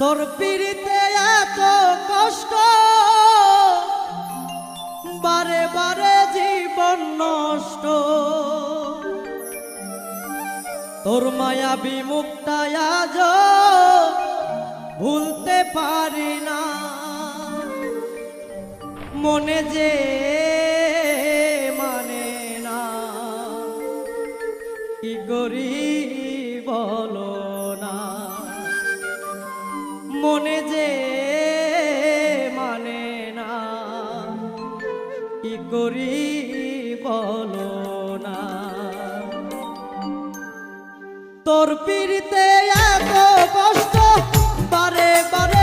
তোর পিড়িতে এত কষ্ট। বারে বারে জীবন নষ্ট। তোর মায়া বিমুক্তায় আজ ভুলতে পারি না। মনে যে মানে না। কি করি? না। তোর পীড়িতে এত কষ্ট বারে বারে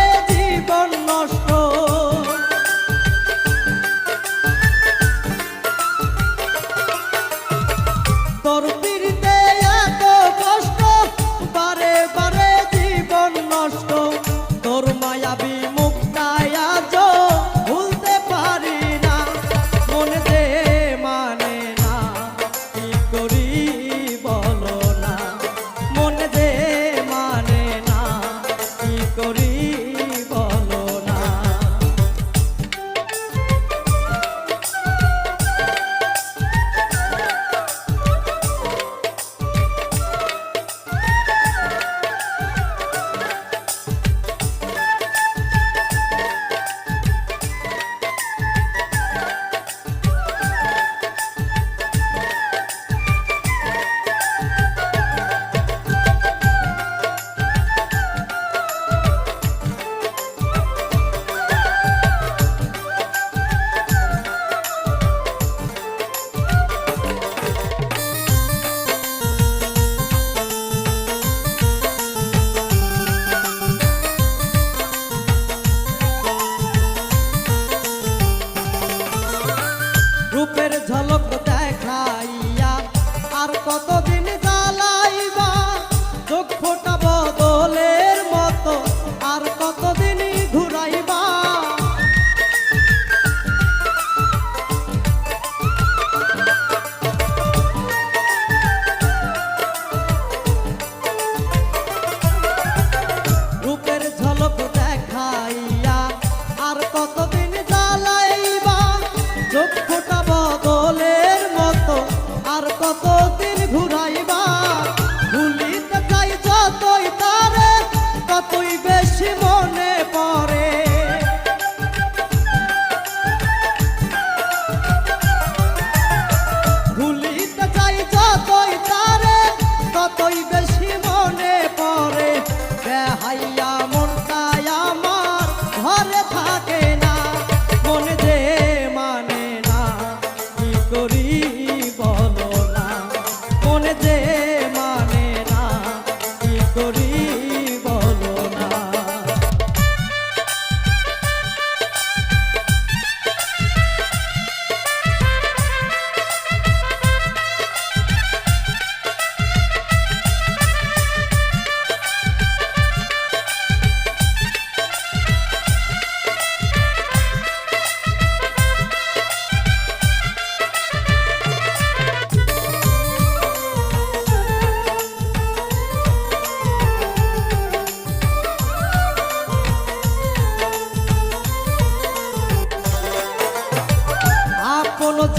করি।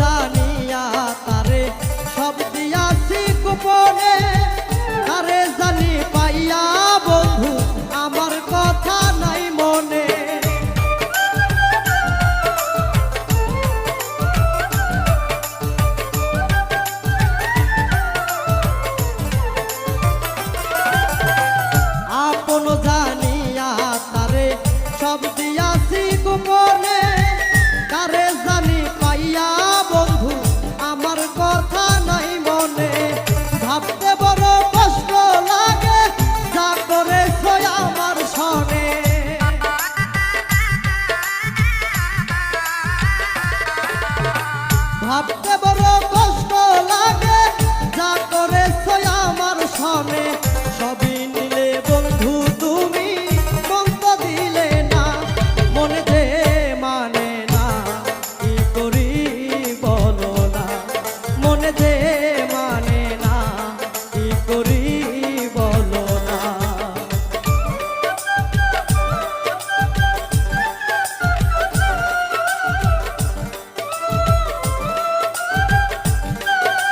Dani.